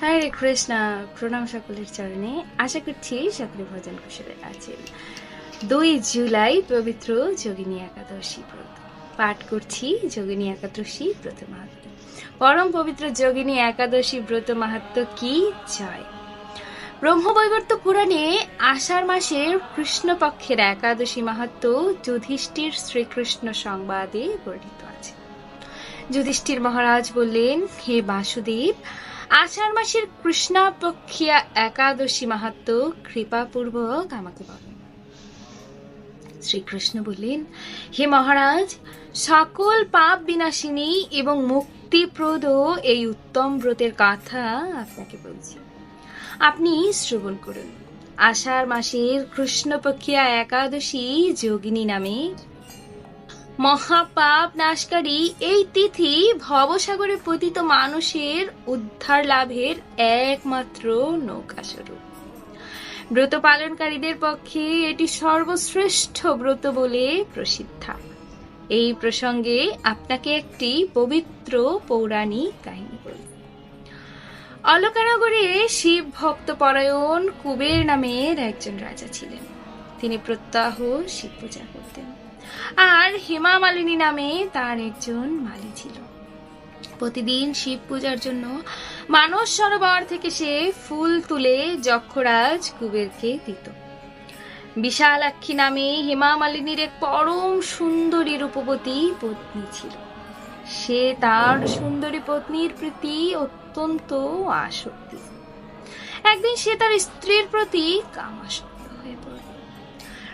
হরে কৃষ্ণ প্রণাম সকলের চরণে আশা করছি সকলে ভজন কুশলে আছেন দুই জুলাই পবিত্র যোগিনী একাদশী ব্রত। পাঠ করছি যোগিনী একাদশী ব্রত মাহাত্ম। পরম পবিত্র যোগিনী একাদশী ব্রত মাহাত্ম কি? জয়। ব্রহ্মবৈবর্ত পুরাণে আষাঢ় মাসের কৃষ্ণপক্ষের একাদশী মাহাত্ম যুধিষ্ঠির শ্রীকৃষ্ণ সংবাদে বর্ণিত আছে। যুধিষ্ঠির মহারাজ বললেন, হে বাসুদেব আষাঢ় মাসের কৃষ্ণপক্ষিয়া একাদশী মাহাত্ম কৃপাপূর্বক আমাকে বলেন শ্রীকৃষ্ণ বললেন, হে মহারাজ, সকল পাপ বিনাশিনী এবং মুক্তিপ্রদ এই উত্তম ব্রতের কথা আপনাকে বলছি। আপনি শ্রবণ করুন। আষাঢ় মাসের কৃষ্ণপক্ষিয়া একাদশী যোগিনী নামে মহাপাপ নাশকারী এই তিথি ভবসাগরে পতিত মানুষের উদ্ধার লাভের একমাত্র নৌকা স্বরূপ। ব্রত পালনকারীদের পক্ষে এটি সর্বশ্রেষ্ঠ ব্রত বলে প্রসিদ্ধা। এই প্রসঙ্গে আপনাকে একটি পবিত্র পৌরাণিক কাহিনী বলি। অলকানগরে শিব ভক্ত পরায়ণ কুবের নামের একজন রাজা ছিলেন। তিনি প্রত্যাহ শিব পূজা করতেন। আর হেমা মালিনী নামে তার একজন মালি ছিল। প্রতিদিন শিব পূজার জন্য মানস সরোবর থেকে সে ফুল তুলে যক্ষরাজ কুবেরকে দিত। বিশালাক্ষী নামে হেমা মালিনীর এক পরম সুন্দরী রূপবতী পত্নী ছিল। সে তার সুন্দরী পত্নীর প্রতি অত্যন্ত আসক্তি। একদিন সে তার স্ত্রীর প্রতি কামাসক্ত হয়ে পড়ল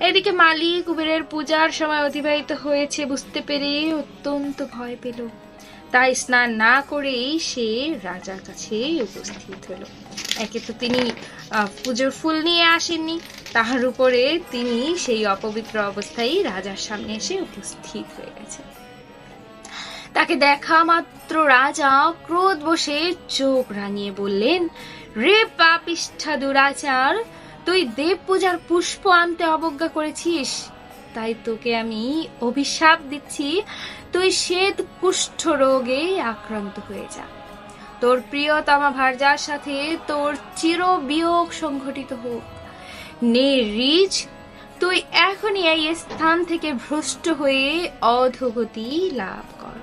এদিকে মালি কুবেরের পূজার সময় অতিবাহিত হয়েছে বুঝতে পেরে অত্যন্ত ভয় পেল। তাই স্নান না করেই সে রাজার কাছে উপস্থিত হলো। একে তো তিনি পুজোর ফুল নিয়ে আসেননি, তাহার উপরে তিনি সেই অপবিত্র অবস্থায় রাজার সামনে এসে উপস্থিত হয়ে গেছে। তাকে দেখা মাত্র রাজা ক্রোধ বসে চোখ রাঙিয়ে বললেন, রে পাপিষ্ঠা দুরাচার তুই দেব পূজার পুষ্প আনতে অবজ্ঞা করেছিস। তাই তোকে আমি অভিশাপ দিচ্ছি। তুই শ্বেত কুষ্ঠ রোগে আক্রান্ত হয়ে যা। তোর প্রিয়তমা ভার্যার সাথে তোর চির বিয়োগ সংঘটিত হোক। নে তুই এখনই এই স্থান থেকে ভ্রষ্ট হয়ে অধগতি লাভ কর।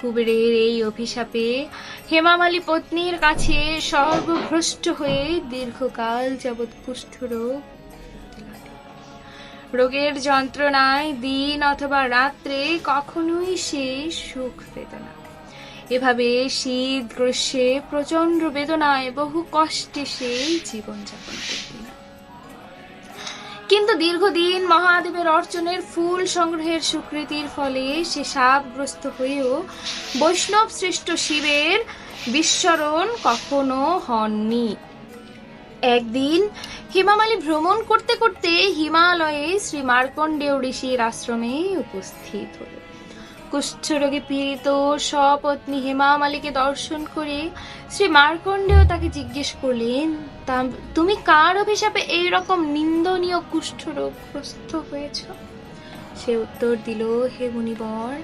কুবেরের এই অভিশাপে হেমামালী পত্নীর কাছে সর্বভ্রষ্ট হয়ে দীর্ঘকাল যাবৎ কুষ্ঠরোগ। রোগের যন্ত্রণায় দিন অথবা রাত্রে কখনোই সে সুখ পেত না এভাবে শীত, গ্রীষ্মে প্রচণ্ড বেদনায় বহু কষ্টে সে জীবনযাপন করতে লাগল। কিন্তু দীর্ঘদিন মহাদেবের অর্চনের ফুল সংগ্রহের স্বীকৃতির ফলে সে সাপগ্রস্ত হয়েও বৈষ্ণব শ্রেষ্ঠ শিবের বিস্মরণ কখনো হননি। একদিন হিমামালী ভ্রমণ করতে করতে হিমালয়ে শ্রী মার্কণ্ডেয় ঋষির আশ্রমে উপস্থিত হল। কুষ্ঠরোগে পীড়িত সপত্নী হেমামালীকে দর্শন করে শ্রী মার্কণ্ডেও তাকে জিজ্ঞেস করলেন, "তা- তুমি কার অভিশাপে এইরকম নিন্দনীয় কুষ্ঠরোগগ্রস্ত হয়েছ? সে উত্তর দিল, হে মুনিবর,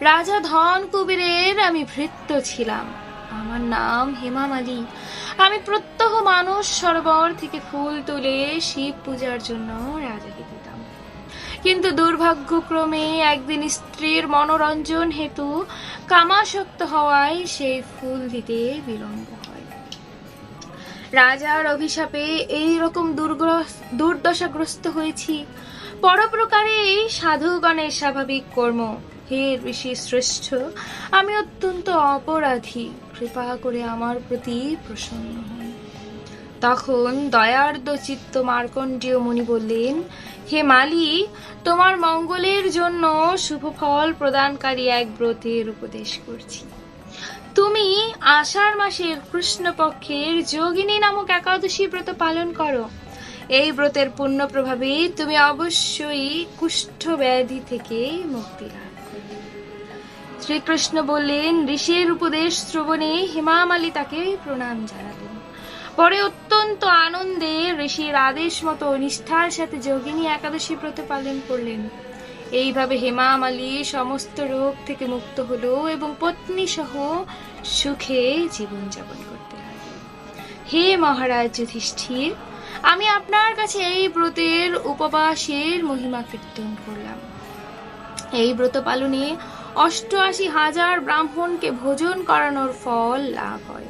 রাজা ধন কুবেরের আমি ভৃত্য ছিলাম। আমার নাম হেমামালী আমি প্রত্যহ মানুষ সরোবর থেকে ফুল তুলে শিব পূজার জন্য রাজাকে দিতাম কিন্তু দুর্ভাগ্যক্রমে একদিন স্ত্রীর মনোরঞ্জন হেতু কামাসক্ত হওয়ায় সেই ফুল দিতে বিলম্ব হয়। রাজার অভিশাপে এই রকম দুর্দশাগ্রস্ত হয়েছি। পরপ্রকারে এই সাধুগণের স্বাভাবিক কর্ম। হে ঋষি শ্রেষ্ঠ, আমি অত্যন্ত অপরাধী। কৃপা করে আমার প্রতি প্রসন্ন হন তখন দয়ার্দ চিত্ত মার্কণ্ডীয় মুনি বললেন, হে মালি তোমার মঙ্গলের জন্য শুভ ফল প্রদানকারী এক ব্রতের উপদেশ করছি। তুমি আষাঢ় মাসের কৃষ্ণপক্ষের যোগিনী নামক একাদশী ব্রত পালন করো। এই ব্রতের পুণ্য প্রভাবে তুমি অবশ্যই কুষ্ঠ ব্যাধি থেকে মুক্তি লাভ শ্রীকৃষ্ণ বললেন, ঋষির উপদেশ শ্রবণে হেমামালি তাকে প্রণাম জানালেন পরে অত্যন্ত আনন্দে ঋষির আদেশ মতো নিষ্ঠার সাথে যোগিনী একাদশী ব্রত পালন করলেন। এইভাবে হেমামালি সমস্ত রোগ থেকে মুক্ত হলো এবং পত্নী সহ সুখে জীবনযাপন করতে হে মহারাজ যুধিষ্ঠির, আমি আপনার কাছে এই ব্রতের উপবাসের মহিমা কীর্তন করলাম। এই ব্রত পালনে অষ্টআশি হাজার ব্রাহ্মণকে ভোজন করানোর ফল লাভ হয়।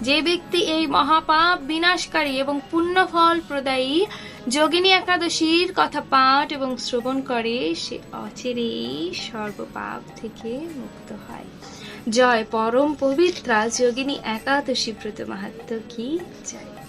যে ব্যক্তি এই মহাপাপ বিনাশকারী এবং পুণ্য ফল প্রদায়ী, যোগিনী একাদশীর কথা পাঠ এবং শ্রবণ করে, সে অচিরেই সর্বপাপ থেকে মুক্ত হয়। জয় পরম পবিত্রা যোগিনী একাদশী ব্রত মাহাত্ম কি? জয়।